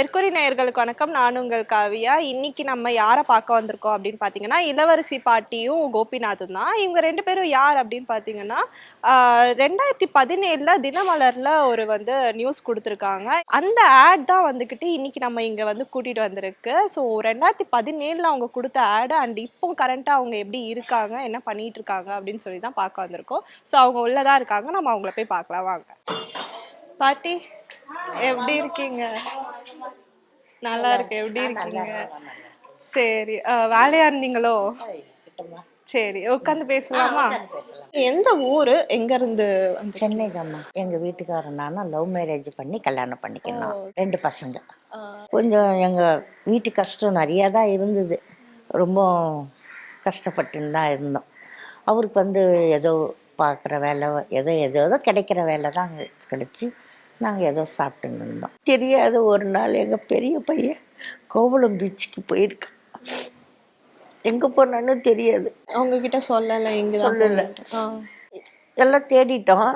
Mercury நேயர்களுக்கு வணக்கம். நான் உங்கள் காவியா. இன்னைக்கு நம்ம யாரை பார்க்க வந்திருக்கோம் அப்படின்னு பார்த்தீங்கன்னா இளவரசி பாட்டியும் கோபிநாத்தும் தான். இவங்க ரெண்டு பேரும் யார் அப்படின்னு பார்த்தீங்கன்னா ரெண்டாயிரத்தி பதினேழில் தினமலரில் ஒரு வந்து நியூஸ் கொடுத்துருக்காங்க. அந்த ஆட் தான் வந்துக்கிட்டு இன்னைக்கு நம்ம இங்கே வந்து கூட்டிகிட்டு வந்திருக்கு. ஸோ ரெண்டாயிரத்தி பதினேழில் அவங்க கொடுத்த ஆடு அண்ட் இப்போ கரண்ட்டாக அவங்க எப்படி இருக்காங்க என்ன பண்ணிகிட்டு இருக்காங்க அப்படின்னு சொல்லி தான் பார்க்க வந்திருக்கோம். ஸோ அவங்க உள்ளதா இருக்காங்க. நம்ம அவங்கள போய் பார்க்கலாம். வாங்க. பாட்டி எப்படி இருக்கீங்க? நல்லா இருக்கு. எப்படி இருக்கீங்க? சரி. வேலையா இருந்தீங்களோ? சரி உட்காந்து பேசலாமா? எந்த ஊரு எங்க இருந்து சென்னை தாம்மா எங்க வீட்டுக்காரர் நானும் லவ் மேரேஜ் பண்ணி கல்யாணம் பண்ணிக்கணும். ரெண்டு பசங்க. கொஞ்சம் எங்க வீட்டு கஷ்டம் நிறையா தான் இருந்தது. ரொம்ப கஷ்டப்பட்டுன்னு தான் இருந்தோம். அவருக்கு வந்து ஏதோ பார்க்குற வேலை ஏதோ ஏதோ ஏதோ கிடைக்கிற வேலை தான் கிடச்சி. நாங்கள் ஏதோ சாப்பிட்டுன்னு இருந்தோம். தெரியாத ஒரு நாள் எங்கள் பெரிய பையன் கோவளம் பீச்சுக்கு போயிருக்கான். எங்கே போனான்னு தெரியாது. அவங்க கிட்ட சொல்லல. இங்க சொல்லல. எல்லாம் தேடிட்டோம்.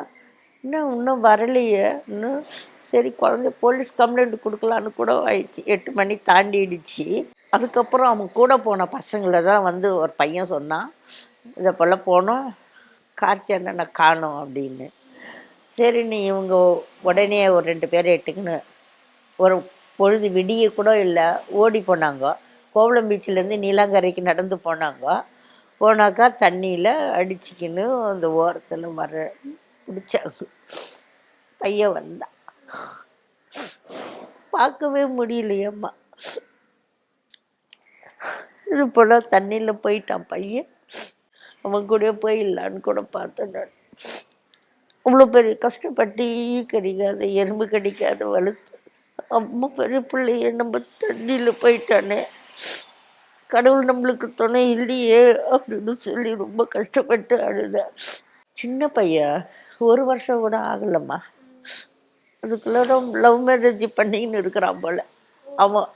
இன்னும் இன்னும் வரலையே. இன்னும் சரி குழந்தை போலீஸ் கம்ப்ளைண்ட் கொடுக்கலான்னு கூட ஆயிடுச்சு. எட்டு மணி தாண்டிடுச்சு. அதுக்கப்புறம் அவன் கூட போன பசங்களை தான் வந்து ஒரு பையன் சொன்னான். இதை போல் போனோம். கார்த்தி அண்ணனை காணோம் அப்படின்னு. சரி நீ இவங்க உடனே ஒரு ரெண்டு பேரை எட்டுக்குன்னு. ஒரு பொழுது விடிய கூட இல்லை ஓடி போனாங்க. கோவளம் பீச்சிலேருந்து நீலாங்கரைக்கு நடந்து போனாங்க. போனாக்கா தண்ணியில் அடிச்சுக்கின்னு அந்த ஓரத்தில் வர பிடிச்சாங்க. பையன் வந்தான். பார்க்கவே முடியலையம்மா. இது போல் தண்ணியில் போயிட்டான் பையன். அவன் கூட போயிடலான்னு கூட பார்த்தேன் நான். அவ்வளோ பெரிய கஷ்டப்பட்டு ஈ கடிக்காத எறும்பு கடிக்காத வலுத்து. அம்மா பெரிய பிள்ளைய நம்ம தண்ணியில் போயிட்டானே. கடவுள் நம்மளுக்கு துணை இல்லையே அப்படின்னு சொல்லி ரொம்ப கஷ்டப்பட்டு அழுதேன் சின்ன பையன் ஒரு வருஷம் கூட ஆகலம்மா. அதுக்குள்ள லவ் மேரேஜ் பண்ணின்னு இருக்கிறான் போல. அவன்.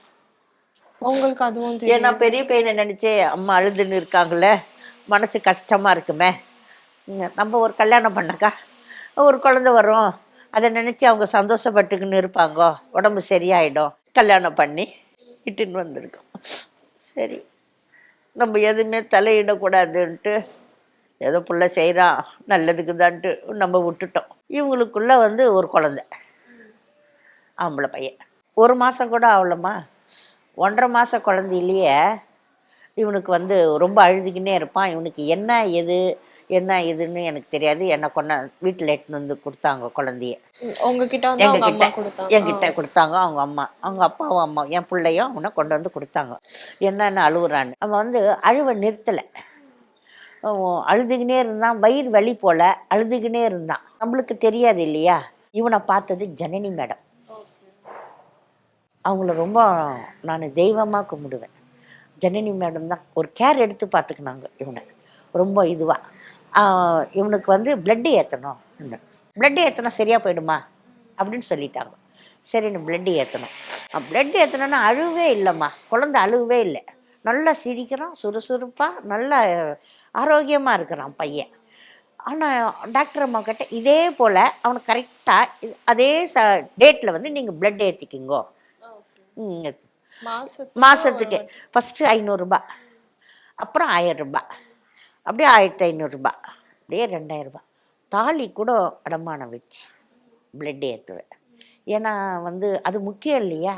உங்களுக்கு அதுவும் ஏன்னா பெரிய பையனை நினைச்சே அம்மா அழுதுன்னு இருக்காங்களே மனசு கஷ்டமா இருக்குமே. நம்ம ஒரு கல்யாணம் பண்ணக்கா? ஒரு குழந்தை வரும். அதை நினச்சி அவங்க சந்தோஷப்பட்டுக்கின்னு இருப்பாங்கோ. உடம்பு சரியாயிடும். கல்யாணம் பண்ணி இட்டுன்னு வந்திருக்கோம். சரி. நம்ம எதுவுமே தலையிடக்கூடாதுன்ட்டு ஏதோ பிள்ளை செய்கிறான் நல்லதுக்கு தான்ட்டு நம்ம விட்டுட்டோம். இவங்களுக்குள்ளே வந்து ஒரு குழந்த. ஆம்பளை பையன். ஒரு மாதம் கூட ஆகலம்மா. ஒன்றரை மாத குழந்தையிலேயே இவனுக்கு வந்து ரொம்ப அழுதுகின்னே இருப்பான். இவனுக்கு என்ன எது என்ன எதுன்னு எனக்கு தெரியாது. என்னை கொண்ட வீட்டில் எடுத்துன்னு வந்து கொடுத்தாங்க குழந்தைய. உங்ககிட்ட எங்ககிட்ட என்கிட்ட கொடுத்தாங்க அவங்க அம்மா. அவங்க அப்பாவும் அம்மா என் பிள்ளையும் அவனை கொண்டு வந்து கொடுத்தாங்க. என்னன்னு அழுகுறான்னு அவன் வந்து அழுவ நிறுத்தலை. அழுதுகினே இருந்தான். வயிறு வலி போல அழுதுகினே இருந்தான். நம்மளுக்கு தெரியாது இல்லையா? இவனை பார்த்தது ஜனனி மேடம். அவங்கள ரொம்ப நான் தெய்வமாக கும்பிடுவேன். ஜனனி மேடம் தான் ஒரு கேர் எடுத்து பார்த்துக்கினாங்க இவனை. ரொம்ப இதுவாக இவனுக்கு வந்து பிளட்டு ஏற்றணும் பிளட்டு ஏற்றினா சரியாக போயிடுமா? அப்படின்னு சொல்லிட்டாங்க. சரின்னு பிளட்டு ஏற்றணும் பிளட் ஏற்றணும்னா அழுவே இல்லைம்மா. குழந்தை அழுவே இல்லை. நல்லா சிரிக்கிறான் சுறுசுறுப்பாக நல்லா ஆரோக்கியமாக இருக்கிறான் பையன். ஆனால் டாக்டர் அம்மா கிட்ட இதே போல் அவனுக்கு கரெக்டாக அதே ச டேட்டில் வந்து நீங்கள் பிளட் ஏற்றிக்கிங்கோ மாதத்துக்கு ஃபஸ்ட்டு ஐநூறுரூபா அப்புறம் ஆயிரம் ரூபாய். அப்படியே ஆயிரத்தி ஐநூறுரூபா அப்படியே ரெண்டாயிரரூபா. தாலி கூட அடமானம் வச்சு பிளட் ஏற்றுவேன் ஏன்னா வந்து அது முக்கியம் இல்லையா?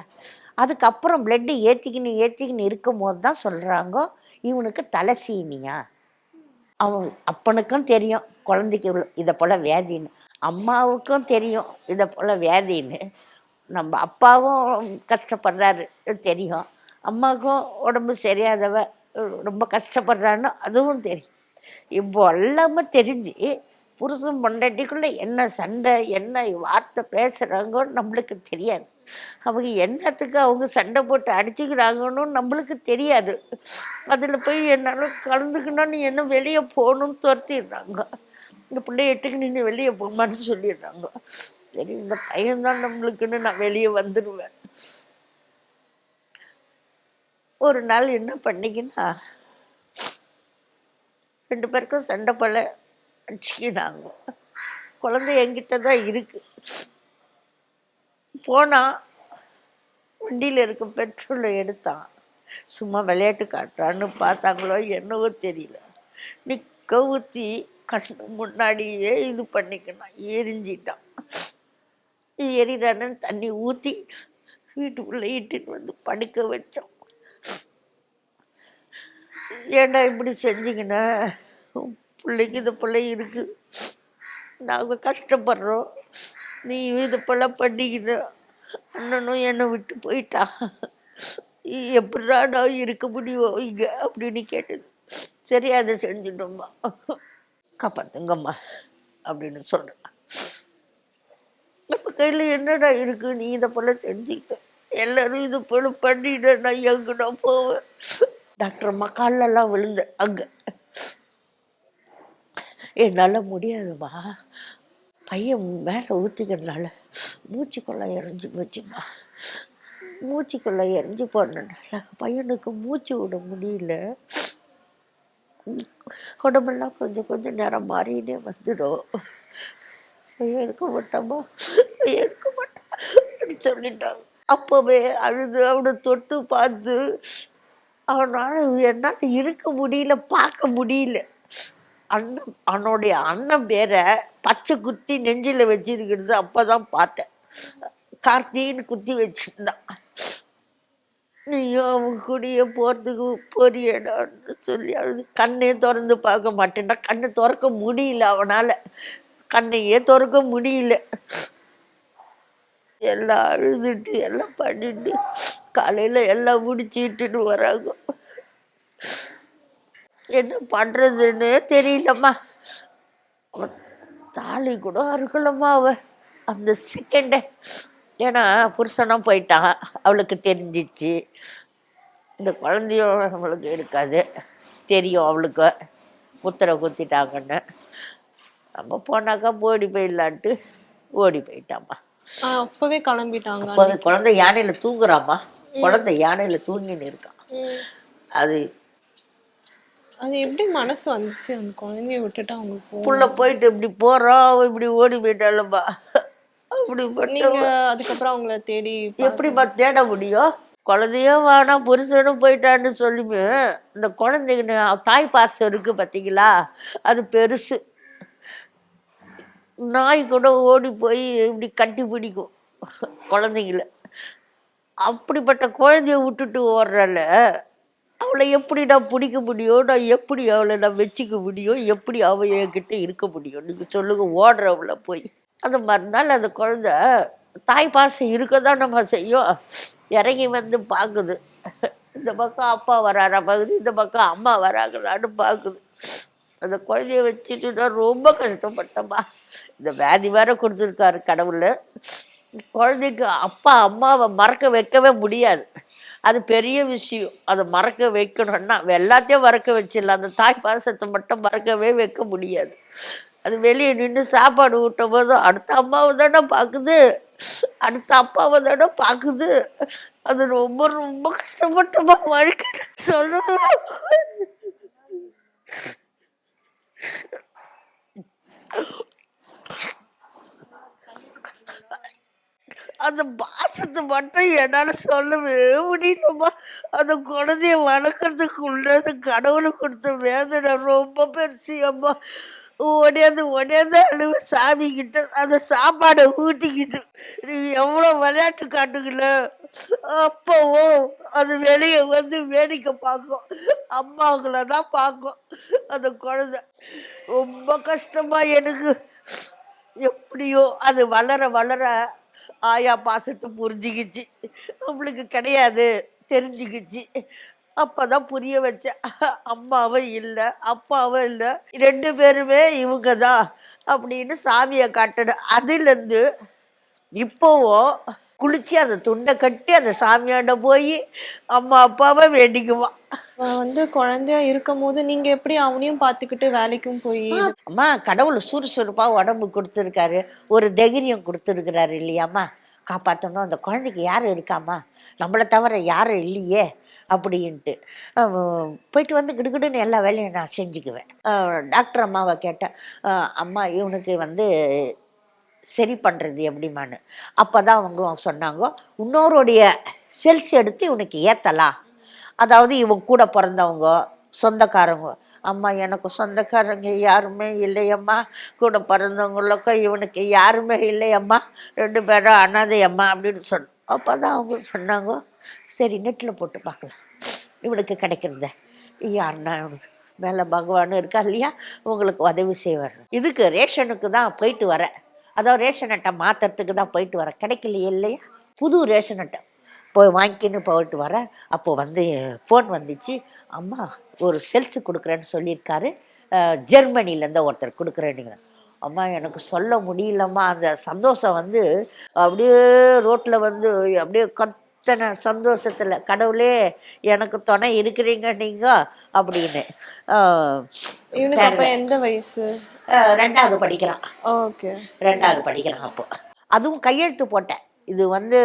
அதுக்கப்புறம் பிளட்டு ஏற்றிக்கின்னு ஏற்றிக்கின்னு இருக்கும் போது தான் சொல்கிறாங்க இவனுக்கு தலசீனியா அவன் அப்பனுக்கும் தெரியும் குழந்தைக்கு இதை போல் வியாதின்னு. அம்மாவுக்கும் தெரியும் இதை போல் வியாதின்னு. நம்ம அப்பாவும் கஷ்டப்படுறாரு தெரியும். அம்மாவுக்கும் உடம்பு சரியாதவ ரொம்ப கஷ்டப்படுறான்னு அதுவும் தெரியும். இப்போ எல்லாமே தெரிஞ்சு புருஷன் பொண்டாட்டிக்குள்ளே என்ன சண்டை என்ன வார்த்தை பேசுகிறாங்கன்னு நம்மளுக்கு தெரியாது. அவங்க என்னத்துக்கு அவங்க சண்டை போட்டு அடிச்சுக்கிறாங்கன்னு நம்மளுக்கு தெரியாது. அதில் போய் என்னாலும் கலந்துக்கணும்னு என்ன வெளியே போகணும்னு துரத்திடுறாங்க. இந்த பிள்ளைய எட்டுக்கு நின்று வெளியே போகமான்னு சொல்லிடுறாங்க. சரி இந்த பையன்தான் நம்மளுக்குன்னு நான் வெளியே வந்துடுவேன் ஒரு நாள் என்ன பண்ணிக்கினா ரெண்டு பேருக்கும் சண்டை பல அடிச்சுக்கினாங்க. குழந்தை என்கிட்ட தான் இருக்குது போனால் வண்டியில் இருக்க பெட்ரோலை எடுத்தான். சும்மா விளையாட்டு காட்டுறான்னு பார்த்தாங்களோ என்னவோ தெரியல. நிற்க ஊற்றி கண்ணு முன்னாடியே இது பண்ணிக்கணும் எரிஞ்சிட்டான். எரிடானு தண்ணி ஊற்றி வீட்டுக்குள்ளே இட்டுன்னு வந்து படுக்க வச்சோம் ஏண்டா இப்படி செஞ்சிங்கன்னா பிள்ளைக்கு இந்த பிள்ளை இருக்கு. நாங்கள் கஷ்டப்படுறோம். நீ இது போல பண்ணிக்கிட்ட அண்ணனும் என்னை விட்டு போயிட்டான் எப்படிடா நான் இருக்க முடியும் இங்கே அப்படின்னு கேட்டது. சரி அதை செஞ்சிட்டோம்மா. காப்பாத்துங்கம்மா அப்படின்னு சொல்கிறேன் நம்ம கையில் என்னடா இருக்குது நீ இதை போல செஞ்சுக்கிட்ட எல்லாரும் இது போல பண்ணிட நான் எங்கடா போவேன். டாக்டர் அம்மா கால்லெல்லாம் விழுந்து அங்கே. என்னால் முடியாதும்மா பையன் மேலே ஊற்றிக்கிறதுனால மூச்சுக்குள்ளே எரிஞ்சு போச்சும்மா மூச்சுக்குள்ளே எரிஞ்சு போனதுனால பையனுக்கு மூச்சு விட முடியல. உடம்பெல்லாம் கொஞ்சம் கொஞ்சம் நேரம் மாறினே வந்துடும். இருக்க மாட்டோமா? இருக்க மாட்டோம்? சொல்லிட்டாங்க. அப்போவே அழுது அவனை தொட்டு பார்த்து அவனால் என்னால் இருக்க முடியல பார்க்க முடியல. அண்ணன் அவனுடைய அண்ணன் பேரை பச்சை குத்தி நெஞ்சில் வச்சிருக்கிறது அப்போ தான் பார்த்தேன். கார்த்தின்னு குத்தி வச்சிருந்தான். நீயும் அவன் கூடயே போகிறதுக்கு போறியடான்னு சொல்லி அழுது கண்ணே திறந்து பார்க்க மாட்டேன்டா. கண்ணை திறக்க முடியல அவனால். கண்ணையே திறக்க முடியல. எல்லாம் அழுதுட்டு எல்லாம் பண்ணிட்டு காலையில் எல்லாம் முடிச்சுட்டுன்னு வராங்க. என்ன பண்ணுறதுன்னு தெரியலம்மா. அவன் தாலி கூட அறுக்கலம்மா அவ அந்த செகண்டே ஏன்னா புருஷனும் போயிட்டான். அவளுக்கு தெரிஞ்சிச்சு. இந்த குழந்தையும் அவளுக்கு இருக்காது. தெரியும் அவளுக்கு. முத்திரை குத்திட்டாங்கன்னு. நம்ம போனாக்கா ஓடி போயிடலான்ட்டு ஓடி போயிட்டாம்மா. அப்பவே கிளம்பிட்டாங்க அப்போ அது குழந்தை யானையில தூங்குறாம்மா. குழந்தை யானையில தூங்கின்னு இருக்கான். அது அது எப்படி மனசு வந்துச்சு? அந்த குழந்தைய விட்டுட்டு அவங்க புள்ள போயிட்டு இப்படி போறோம் இப்படி ஓடி போயிட்டாளப்பா அப்படி நீங்க அதுக்கப்புறம் அவங்கள தேடி எப்படிப்பா தேட முடியும்? குழந்தையும் வேணாம் புருஷனும் போயிட்டான்னு சொல்லுமே இந்த குழந்தைங்க தாய் பாசம் இருக்கு பார்த்தீங்களா அது பெருசு. நாய் கூட ஓடி போய் இப்படி கட்டி பிடிக்கும் குழந்தைங்கள. அப்படிப்பட்ட குழந்தைய விட்டுட்டு ஓடுறால அவளை எப்படி நான் பிடிக்க முடியும்? நான் எப்படி அவளை நான் வச்சுக்க முடியும்? எப்படி அவள் என்கிட்ட இருக்க முடியும்? நீங்கள் சொல்லுங்க ஓடுறவள போய். அந்த மறுநாள் அந்த குழந்தை தாய் பாசம் இருக்க தான் நம்ம செய்யும். இறங்கி வந்து பார்க்குது. இந்த பக்கம் அப்பா வராரா பார்க்குது இந்த பக்கம் அம்மா வராங்களான்னு பார்க்குது. அந்த குழந்தைய வச்சுட்டு நான் ரொம்ப கஷ்டப்பட்டம்மா. இந்த வியாதி வேற கொடுத்துருக்காரு கடவுள். குழந்தைக்கு அப்பா அம்மாவை மறக்க வைக்கவே முடியாது. அது பெரிய விஷயம். அதை மறக்க வைக்கணும்னா எல்லாத்தையும் மறக்க வச்சிடலாம். அந்த தாய் பாசத்தை மட்டும் மறக்கவே வைக்க முடியாது. அது வெளியே நின்று சாப்பாடு ஊட்டும் போது அடுத்த அம்மாவை தானே பார்க்குது. அடுத்த அப்பாவை தானே பார்க்குது. அது ரொம்ப ரொம்ப கஷ்டப்பட்டமாக வாழ்க்கை சொல்ல. அந்த பாசத்தை மட்டும் என்னால் சொல்லவே முடியலம்மா. அந்த குழந்தைய வளர்க்குறதுக்குள்ள அந்த கடவுளை கொடுத்த வேதனை ரொம்ப பெருசு அம்மா ஓடியாந்து ஓடியாந்து அழுவு சாமி கிட்ட அந்த சாப்பாடை ஊட்டிக்கிட்டு நீ எவ்வளோ விளையாட்டு காட்டுக்கல அப்போவோ அது வெளியே வந்து வேடிக்கை பார்க்கும். அம்மாவுங்கள தான் பார்க்கும் அந்த குழந்தை. ரொம்ப கஷ்டமா எனக்கு. எப்படியோ அது வளர வளர ஆயா பாசத்தை புரிஞ்சுக்கிச்சு. நம்மளுக்கு கிடையாது தெரிஞ்சுக்கிச்சு. அப்பதான் புரிய வச்சேன் அம்மாவும் இல்லை அப்பாவும் இல்லை ரெண்டு பேருமே இவங்க தான் அப்படின்னு சாமியை காட்டணும். அதுலேருந்து இப்போவும் குளிச்சு அந்த துண்டை கட்டி அந்த சாமியாண்ட போய் அம்மா அப்பாவை வேண்டிக்குவான் வந்து குழந்தையா இருக்கும் போது நீங்க எப்படி அவனையும் பாத்துக்கிட்டு வேலைக்கும் போய்? அம்மா கடவுள் சுறுசுறுப்பா உடம்பு கொடுத்துருக்காரு. ஒரு தைரியம் கொடுத்துருக்கிறாரு இல்லையாம்மா. காப்பாற்றணும் அந்த குழந்தைக்கு யாரும் இருக்காம்மா? நம்மளை தவிர யாரும் இல்லையே. அப்படின்ட்டு. போயிட்டு வந்து கிடுகிடுன்னு எல்லா வேலையும் நான் செஞ்சுக்குவேன். டாக்டர் அம்மாவை கேட்டேன். அம்மா இவனுக்கு வந்து சரி பண்ணுறது எப்படிமான்னு அப்போ தான் அவங்க சொன்னாங்க இன்னொருடைய செல்ஸ் எடுத்து இவனுக்கு ஏற்றலாம் அதாவது இவன் கூட பிறந்தவங்க சொந்தக்காரங்க. அம்மா எனக்கு சொந்தக்காரங்க யாருமே இல்லையம்மா. கூட பிறந்தவங்களுக்கும் இவனுக்கு யாருமே இல்லையம்மா. ரெண்டு பேரும் அனாதையம்மா. அப்படின்னு சொன்ன அப்போ தான் அவங்க சொன்னாங்க சரி நெட்டில் போட்டு பார்க்கலாம். இவனுக்கு கிடைக்கிறத. யாருன்னா இவனுக்கு? மேலே பகவான் இருக்கா இல்லையா? உங்களுக்கு உதவி செய்வார். இதுக்கு ரேஷனுக்கு தான் போயிட்டு வரேன் அதாவது ரேஷன் அட்டை மாற்றுறதுக்கு தான் போயிட்டு வரேன் கிடைக்கலையே இல்லையா? புது ரேஷன் அட்டை. போய் வாங்கிக்கின்னு போயிட்டு வரேன் அப்போது வந்து ஃபோன் வந்துச்சு. அம்மா ஒரு செல்ஸு கொடுக்குறேன்னு சொல்லியிருக்காரு. ஜெர்மனிலேருந்து ஒருத்தர் கொடுக்குறேன்னுங்க. அம்மா எனக்கு சொல்ல முடியலம்மா. அந்த சந்தோஷம் வந்து அப்படியே ரோட்டில் வந்து அப்படியே கத்தனை சந்தோஷத்தில் கடவுளே எனக்கு துணை இருக்கிறீங்க நீங்கள் அப்படின்னு. அஹ், இவனுக்கு அப்ப எந்த வயசு? ரெண்டாவது படிக்கிறான். ஓகே. ரெண்டாவது படிக்கிறான் அப்போ. அதுவும் கையெழுத்து போட்டேன். இது வந்து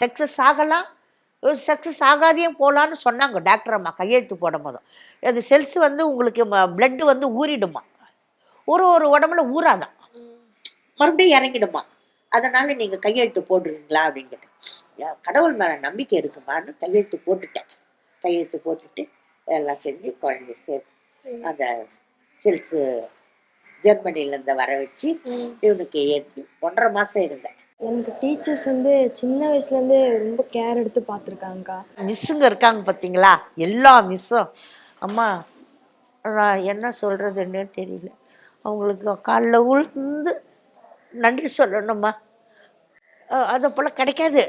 சக்ஸஸ் ஆகலாம் சக்ஸஸ் ஆகாதையும் போகலான்னு சொன்னாங்க டாக்டர் அம்மா கையெழுத்து போடும் போதும் அது செல்ஸ் வந்து உங்களுக்கு பிளட்டு வந்து ஊறிடுமா? ஒரு ஒரு உடம்புல ஊறாதான். மறுபடியும் இறங்கிடுமா. அதனால நீங்கள் கையெழுத்து போடுறீங்களா அப்படின்னு கேட்டேன் கடவுள் மேலே நம்பிக்கை இருக்குமான்னு கையெழுத்து போட்டுட்டேன். கையெழுத்து போட்டுட்டு எல்லாம் செஞ்சு குழந்தை சேர்த்து அந்த செல்ஸு ஜெர்மனிலேருந்து வர வச்சு இவனுக்கு ஏற்றி ஒன்றரை மாதம் இருந்தேன். எனக்கு டீச்சர்ஸ் வந்து சின்ன வயசுலேருந்தே ரொம்ப கேர் எடுத்து பார்த்துருக்காங்கக்கா. மிஸ்ஸுங்க இருக்காங்க பார்த்தீங்களா எல்லா மிஸ்ஸும். அம்மா நான் என்ன சொல்கிறதுன்னே தெரியல. அவங்களுக்கு காலைல உளுந்து நன்றி சொல்லணும்மா அஹ் அதை போல் கிடைக்காது.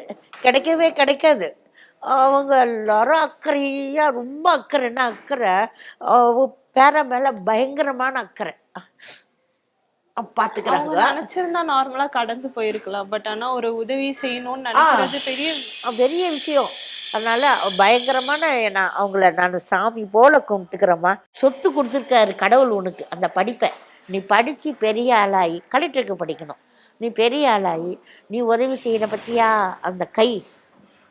கிடைக்கவே கிடைக்காது. அவங்க எல்லாரும் அக்கறையாக ரொம்ப அக்கறைன்னா அக்கறை? பேர மேலே பயங்கரமான அக்கறை. பார்த்துக்கிறாங்க நினைச்சிருந்தா நார்மலா கடந்து போயிருக்கலாம். பட் ஆனா ஒரு உதவி செய்யணும்னு நினைக்கிறது பெரிய பெரிய விஷயம். அதனால பயங்கரமான நான் அவங்கள நான் சாமி போல கும்பிட்டுக்கிறேம்மா. சொத்து கொடுத்துருக்காரு கடவுள் உனக்கு அந்த படிப்பை. நீ படித்து பெரிய ஆளாகி கலெக்டருக்கு படிக்கணும். நீ பெரிய ஆளாகி நீ உதவி செய்கிற பற்றியா அந்த கை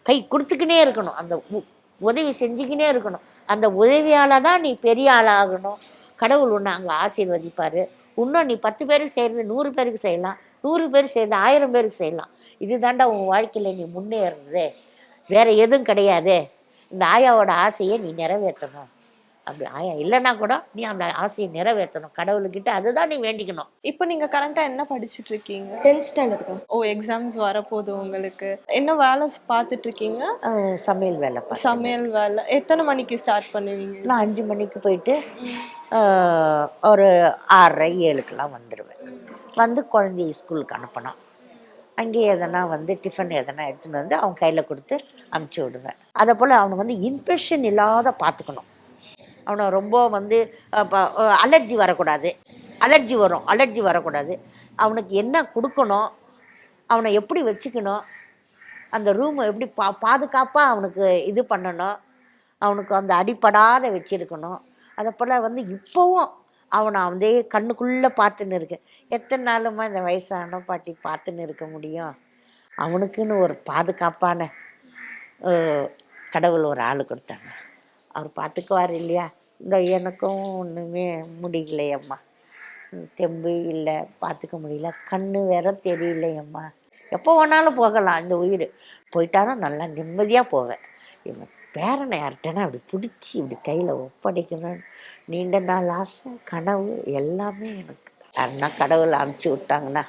கை கொடுத்துக்கினே இருக்கணும். அந்த உ- உதவி செஞ்சுக்கினே இருக்கணும். அந்த உதவியால் தான் நீ பெரிய ஆளாகணும். கடவுள் உன்னை அங்கே ஆசீர்வதிப்பார். இன்னும் நீ பத்து பேருக்கு செய்கிறது நூறு பேருக்கு செய்யலாம். நூறு பேருக்கு செய்கிறது ஆயிரம் பேருக்கு செய்யலாம். இதுதாண்டா உன் வாழ்க்கையில் நீ முன்னேறுறது வேறு எதுவும் கிடையாது. இந்த ஆயாவோட ஆசையை நீ நிறைவேற்றணும். அப்படி ஆயா இல்லைன்னா கூட நீ அந்த ஆசையை நிறைவேற்றணும். கடவுள்கிட்ட அதுதான் நீ வேண்டிக்கணும். இப்போ நீங்க கரண்டா என்ன படிச்சிட்டு இருக்கீங்க டென்த் ஸ்டாண்டர்டுக்கா ஓ எக்ஸாம்ஸ் வரப்போகுது உங்களுக்கு. என்ன வேலை பார்த்துட்டு இருக்கீங்க சமையல் வேலை. சமையல் வேலை. எத்தனை மணிக்கு ஸ்டார்ட் பண்ணுவீங்க? நான் அஞ்சு மணிக்கு போயிட்டு ஒரு ஆறரை ஏழுக்கெல்லாம் வந்துடுவேன் வந்து குழந்தைய ஸ்கூலுக்கு அனுப்பணும். அங்கே எதனா வந்து டிஃபன் எதனா எடுத்துன்னு வந்து அவன் கையில் கொடுத்து அமுச்சு விடுவேன். அதை போல் அவனுக்கு வந்து இன்ஃபெக்ஷன் இல்லாத பார்த்துக்கணும். அவனை ரொம்ப வந்து அலர்ஜி வரக்கூடாது. அலர்ஜி வரும். அலர்ஜி வரக்கூடாது. அவனுக்கு என்ன கொடுக்கணும்? அவனை எப்படி வச்சுக்கணும்? அந்த ரூமை எப்படி பா பாதுகாப்பாக அவனுக்கு இது பண்ணணும்? அவனுக்கு அந்த அடிப்படாத வச்சுருக்கணும். அதை போல் வந்து இப்போவும் அவனை அதே கண்ணுக்குள்ளே பார்த்துன்னு இருக்கு. எத்தனை நாளுமா இந்த வயசான பாட்டி பார்த்துன்னு இருக்க முடியும்? அவனுக்குன்னு ஒரு பாதுகாப்பான கடவுள் ஒரு ஆள் கொடுத்தாங்க. அவர் பார்த்துக்குவார் இல்லையா? இந்த எனக்கும் ஒன்றுமே முடியலையம்மா. தெம்பு இல்லை பார்த்துக்க முடியல. கண்ணு வேற தெரியலையம்மா. எப்போ வேணாலும் போகலாம் இந்த உயிர். போயிட்டானா நல்லா நிம்மதியாக போவேன். இவன் பேரனை யார்கிட்டனா அப்படி பிடிச்சி இப்படி கையில் ஒப்படைக்கணும் நீண்ட நாள் ஆசை கனவு எல்லாமே எனக்கு. அண்ணா கடவுளை அமுச்சு விட்டாங்கன்னா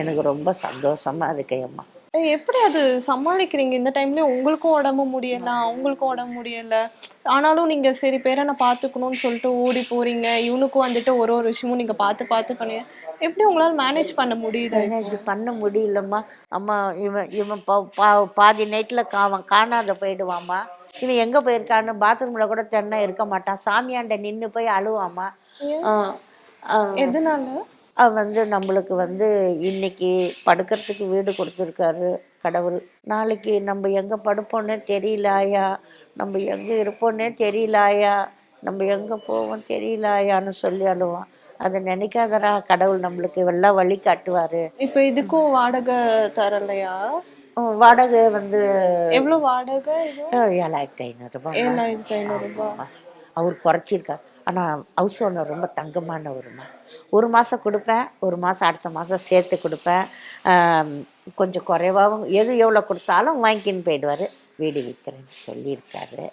எனக்கு ரொம்ப சந்தோஷமாக இருக்கேம்மா அம்மா எப்படி அது சமாளிக்கிறீங்க? இந்த டைம்ல உங்களுக்கும் உடம்பு முடியல அவங்களுக்கும் உடம்பு முடியல. ஆனாலும் நீங்க சரி பேரனை பாத்துக்கணும்னு சொல்லிட்டு ஓடி போறீங்க. இவனுக்கும் வந்துட்டு ஒரு ஒரு விஷயமும் நீங்க பார்த்து பார்த்து பண்ணி எப்படி உங்களால மேனேஜ் பண்ண முடியுது? மேனேஜ் பண்ண முடியலம்மா. அம்மா இவன் இவன் பாதி நைட்டில் அவன் காணாத போயிடுவாம்மா. இவன் எங்கே போயிருக்கான்னு பாத்ரூமில் கூட தென்னை இருக்க மாட்டான். சாமியாண்ட நின்று போய் ஆ, எதனால? வந்து நம்மளுக்கு வந்து இன்னைக்கு படுக்கிறதுக்கு வீடு கொடுத்துருக்காரு கடவுள். நாளைக்கு நம்ம எங்கே படுப்போன்னே தெரியல ஆயா நம்ம எங்கே இருப்போன்னே தெரியல ஆயா நம்ம எங்கே போவோம் தெரியல ஆயான்னு சொல்லி அழுவான். அதை நினைக்காதடா கடவுள் நம்மளுக்கு எல்லாம் வழி காட்டுவார். இப்ப இதுக்கும் வாடகை தரலையா? வாடகை வந்து எவ்வளவு வாடகை ஏழாயிரத்தி ஐநூறுரூபா ஏழாயிரத்தி ஐநூறு ரூபாய் அவர் குறைச்சிருக்கார். ஆனால் ஹவுஸ் ஓனர் ரொம்ப தங்கமானவருமா ஒரு மாதம் கொடுப்பேன் ஒரு மாதம் அடுத்த மாதம் சேர்த்து கொடுப்பேன். கொஞ்சம் குறைவாகவும் எது எவ்வளோ கொடுத்தாலும் வாங்கிக்கின்னு போயிடுவார். வீடு விற்கிறேன்னு சொல்லியிருக்காரு.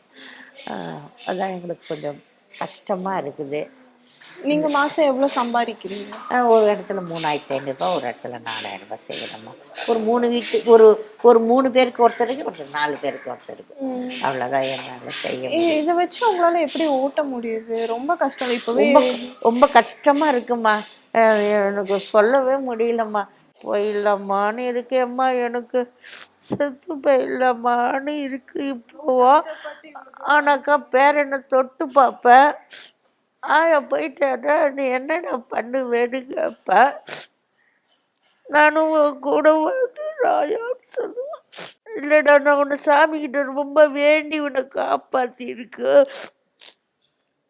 அதான் எங்களுக்கு கொஞ்சம் கஷ்டமாக இருக்குது. நீங்க மாசம் எவ்வளவு சம்பாதிக்கிறீங்க? ஒரு இடத்துல மூணாயிரத்தி ஐநூறுரூபா ஒரு இடத்துல நாலாயிரம் ரூபாய் செய்யணுமா. ஒரு மூணு வீட்டு ஒரு ஒரு மூணு பேருக்கு ஒருத்தருக்கு ஒருத்தர் நாலு பேருக்கு ஒருத்தருக்கு அவ்வளோதான் என்னால் செய்ய இதை வச்சு உங்களால எப்படி ஓட்ட முடியுது? ரொம்ப கஷ்டம். இப்பவே ரொம்ப ரொம்ப கஷ்டமா இருக்குமா எனக்கு சொல்லவே முடியலம்மா. போயிடலாமான்னு இருக்கேம்மா எனக்கு செத்து போயிடலாமான்னு இருக்கு இப்போவா ஆனாக்கா பேரனை தொட்டு பார்ப்பேன் ஆயா போயிட்டாடா நீ என்னடா பண்ணுவேன்னு கேட்பேன் நானும் உன் கூட வந்து ராயான்னு சொல்லுவேன். இல்லைடா நான் உன்னை சாமிக்கிட்ட ரொம்ப வேண்டி உன்னை காப்பாற்றி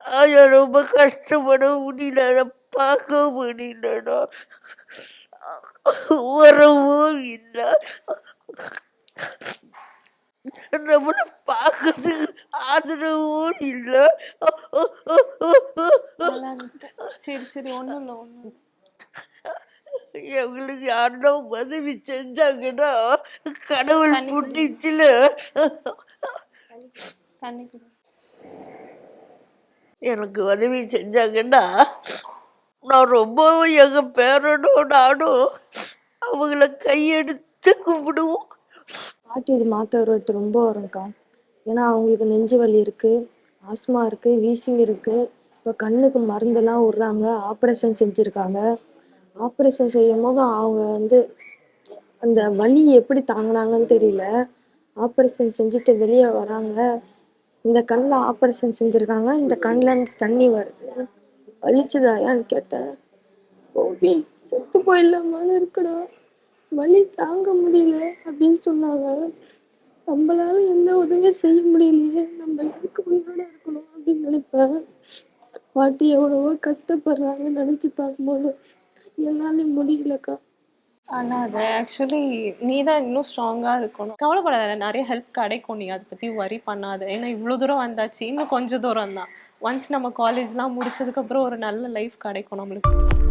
ஆயா ரொம்ப கஷ்டப்பட முடியல அதை பார்க்க முடியலடா. உறவும் இல்லை. நம்மளை பார்க்கறதுக்கு ஆதரவும் இல்லை. சரி சரி ஒண்ணும் இல்ல இல்ல. எங்களுக்கு யாருன்னா உதவி செஞ்சாங்கன்னா கடவுள் புண்ணியத்தில். எனக்கு உதவி செஞ்சாங்கன்னா நான் ரொம்பவும் எங்கள் பேரனும் நானும் அவங்கள கையெடுத்து கும்பிடுவோம். பாட்டி இது மாத்த ரேட்டு ரொம்ப வரும்க்கா. ஏன்னா அவங்களுக்கு நெஞ்சு வலி இருக்கு ஆஸ்மா இருக்கு வீசிங் இருக்கு. இப்போ கண்ணுக்கு மருந்தெல்லாம் விடுறாங்க ஆப்ரேஷன் செஞ்சுருக்காங்க. ஆப்ரேஷன் செய்யும் போது அவங்க வந்து அந்த வலி எப்படி தாங்கினாங்கன்னு தெரியல. ஆப்ரேஷன் செஞ்சுட்டு வெளியே வராங்க. இந்த கண்ணில் ஆப்ரேஷன் செஞ்சுருக்காங்க இந்த கண்ணில் தண்ணி வருது. வலிச்சுதாயான்னு கேட்டேன். கோபி செத்து போயிடலாமான்னு இருக்கணும் வலி தாங்க முடியல அப்படின்னு சொன்னாங்க. நம்மளால எந்த உதவியும் செய்ய முடியலையே. நம்ம எதுக்கு உயிரோட இருக்கணும் அப்படின்னு நினைப்பேன். பாட்டி எவ்வளவோ கஷ்டப்படுறாங்கன்னு நினைச்சு பார்க்கும்போது என்னால முடியலக்கா. ஆனா அது ஆக்சுவலி நீ தான் இன்னும் ஸ்ட்ராங்கா இருக்கணும். கவலைப்படாத நிறைய ஹெல்ப் கிடைக்கும். நீ அதை பத்தி வரி பண்ணாத. ஏன்னா இவ்வளவு தூரம் வந்தாச்சு. இன்னும் கொஞ்சம் தூரம் தான். ஒன்ஸ் நம்ம காலேஜ்லாம் முடிச்சதுக்கு அப்புறம் ஒரு நல்ல லைஃப் கிடைக்கும் நம்மளுக்கு.